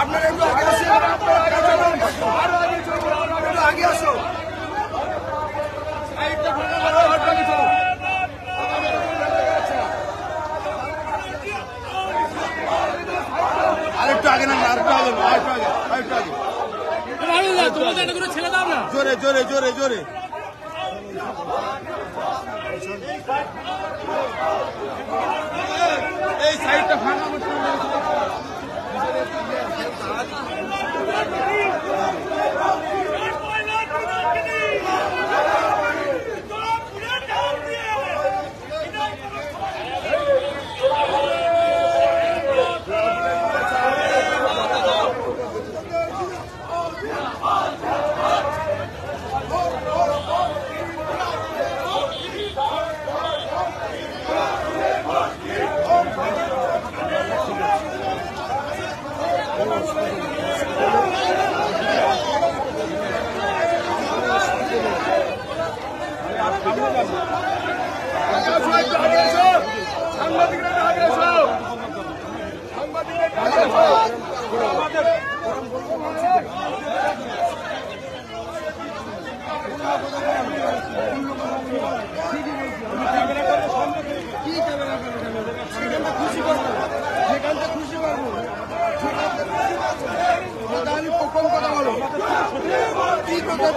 আপনারা একটু আগে আসেন আরও আগে একটু আগে আসো। আরেকটু আগে না আরেকটু আগে আরেকটু আগে আরেকটু আগে জোরে জোরে জোরে জোরে। তাহলে কথা বলো? কি কথা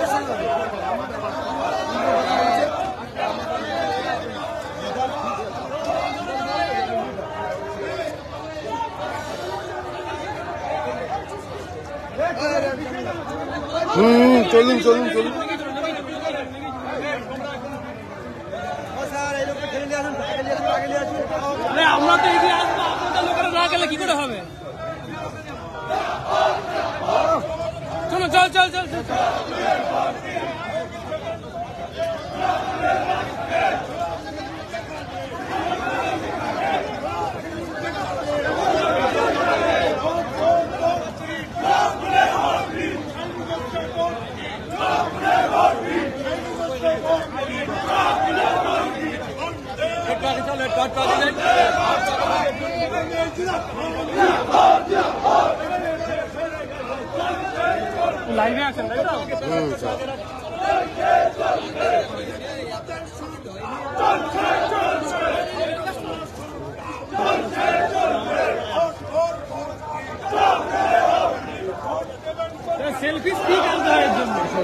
হুম চলুন চলুন চলুন। আরে আমরা তো এগিয়ে আসব আপনাদের লোকেরা না গেলে কি করে হবে? চলো চল চল সেলফি স্টিক আনতে হয় জন্য কিছু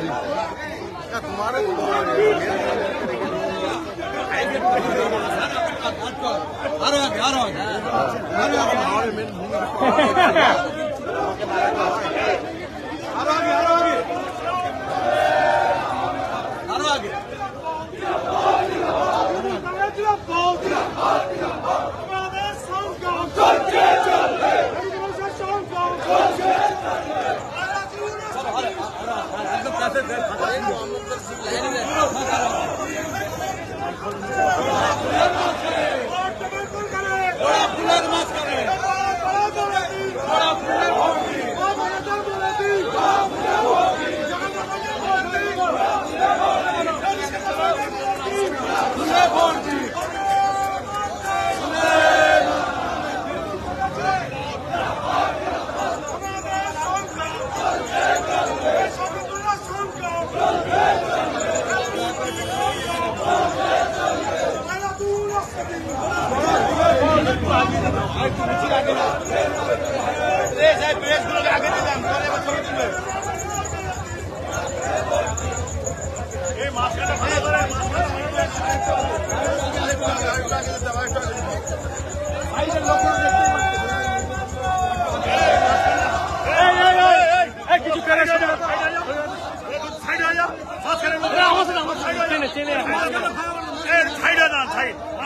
Hadi hadi. Hadi.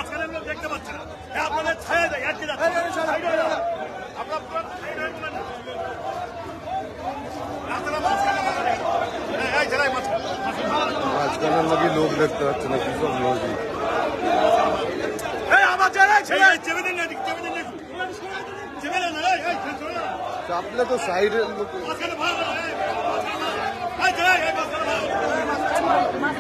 চেনে দেখতে পাচ্ছি না। আপনাদের ছায়া দেয় আটকে যাচ্ছে আপনার পুরো হয়ে নাকি লোক দেখতে পাচ্ছে না কি সব লোকই। এই, আমার জেলায় ছেলে। এই, চেপে দিন না, এদিকে, চেপে দিন না একটু। চেপে দেন না, এই, এই, চলে না। চাপলে তো সাইডের লোক মাঝখানে ভালো না, এই, মাঝখানে ভালো। এই, জেলায়, এই, মাঝখানে ভালো।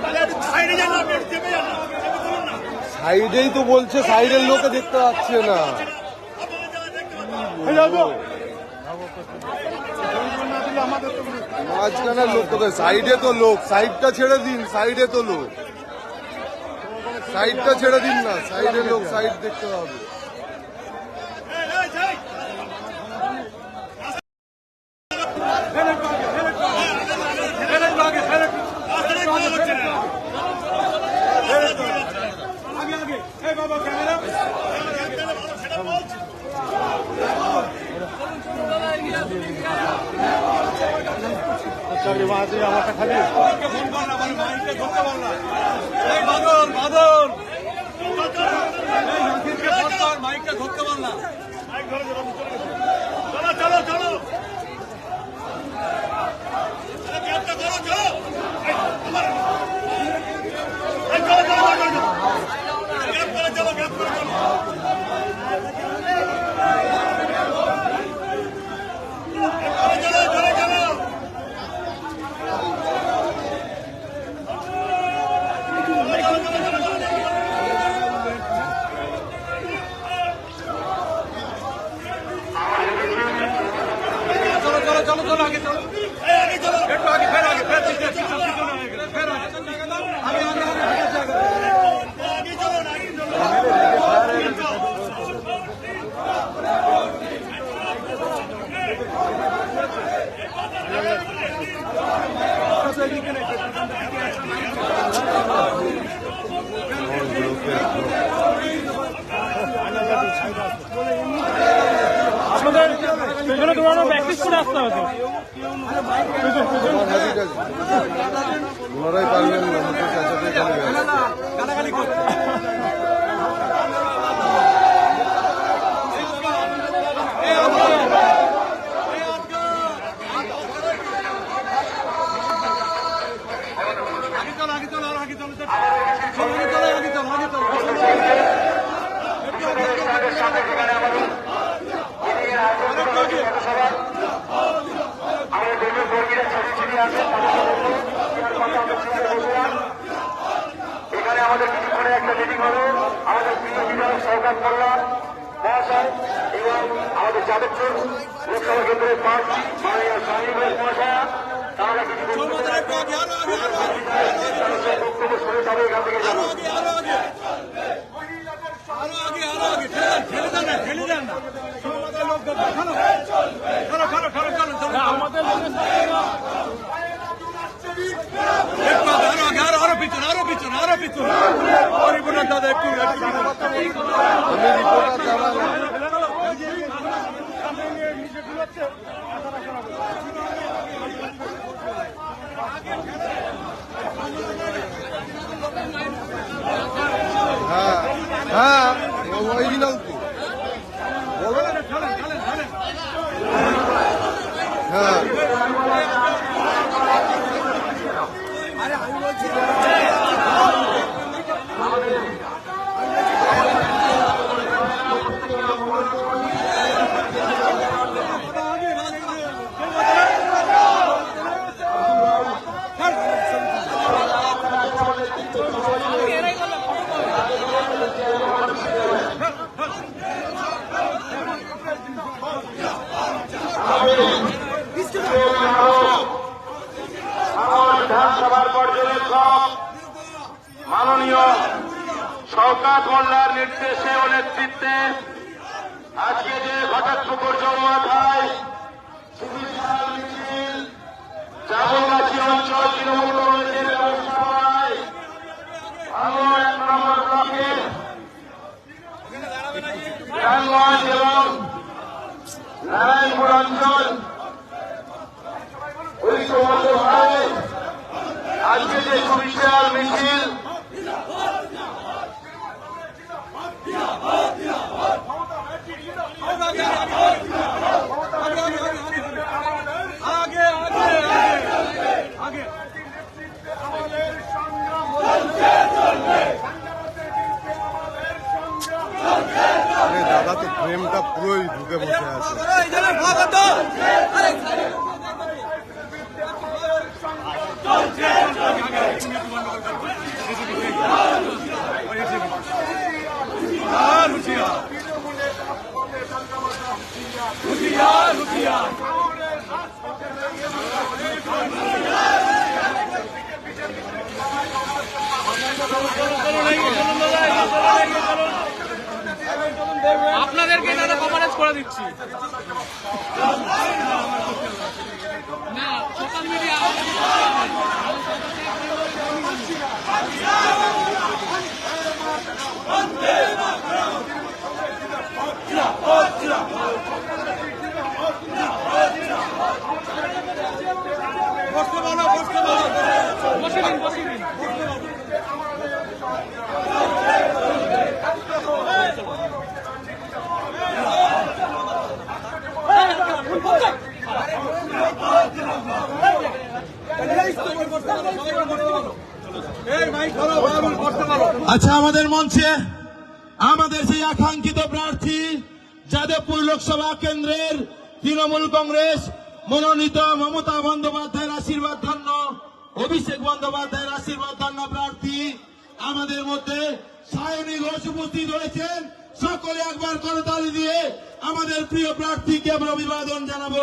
তাহলে একটু side এ যান না, আপনি একটু চেপে যান না, চেপে ধরুন না। সাইডেই তো বলছে, সাইডের লোকে দেখতে পাচ্ছে না? মাঝখানে লোক কোথায়? সাইডে তো লোক, সাইডটা ছেড়ে দিন, সাইডে তো লোক। সাইডটা ছেড়ে দিন না, সাইডের লোক সাইড দেখতে হবে চলো চলো চলো গ্যাপটা না চলো চলো চলো আমার। এই, চলো চলো চলো চলো গ্যাপ করে চলো গ্যাপ করে চলো চলো চলো চলো এই, আগে চলো। একটু আগে ফের আগে ফের আগে আগে আগে চলো না আগে চলো আপনাদের দৌড়ানো প্র্যাকটিস করে আসতে হবে তো। আমার হাজির আছে ওনারাই পারবেন না এখানে আমাদের কিছুক্ষণে একটা মিটিং হবে আমাদের প্রিয় বিধায়ক সরকার কল্যাণ মহাশয় এবং আমাদের যাদবপুর লোকসভা কেন্দ্রের প্রার্থী মাননীয় ঘোষ মহাশয়া। তারা বক্তব্য শুনে যাবে এখান থেকে যাব। ঠেলে দেন না ঠেলে দেন না। লোক চলো চলো চলো চলো চলো চলো আমাদের লোকের সাথে না। একটু আগে, আরও আগে আরও আরও পিছনে আরও পিছনে আরও পিছনে পরিপূর্ণ দাদা একটু একটু পিছনে। আমি রিপোর্টার দাঁড়ালাম হ্যাঁ হ্যাঁ অরিজিনাল তো বলো হ্যাঁ আমার পর্যবেক্ষক মাননীয় শওকাত মোল্লার নির্দেশে ও নেতৃত্বে আজকে যে ঘটাকপুকুর জন্মাথায় সুবিশাল মিছিল, জামগাছি অঞ্চল তৃণমূল কংগ্রেসের নারায়ণপুর অঞ্চল ঐক্যবদ্ধভাবে আজকে যে সুবিশাল মিছিল দাদা তো ফ্রেমটা পুরোই ঢুকে বসে আছে। আপনাদেরকে দাদা কমারেজ করে দিচ্ছি। মিডিয়া আচ্ছা আমাদের মঞ্চে আমাদের সেই আকাঙ্ক্ষিত প্রার্থী যাদবপুর লোকসভা কেন্দ্রের তৃণমূল কংগ্রেস মনোনীত মমতা বন্দ্যোপাধ্যায়ের আশীর্বাদ অভিষেক বন্দ্যোপাধ্যায়ের আশীর্বাদ, ধন্য প্রার্থী। আমাদের মধ্যে সায়নী ঘোষ উপস্থিত হয়েছেন। সকলে একবার করতালি দিয়ে আমাদের প্রিয় প্রার্থীকে আমরা অভিবাদন জানাব।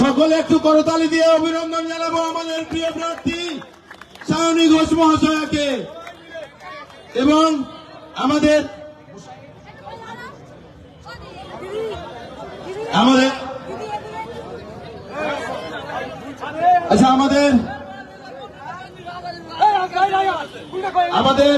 সকলে একটু করতালি দিয়ে অভিনন্দন জানাব আমাদের প্রিয় প্রার্থী সায়নী ঘোষ মহাশয়াকে। এবং আমাদের আমাদের আচ্ছা আমাদের আমাদের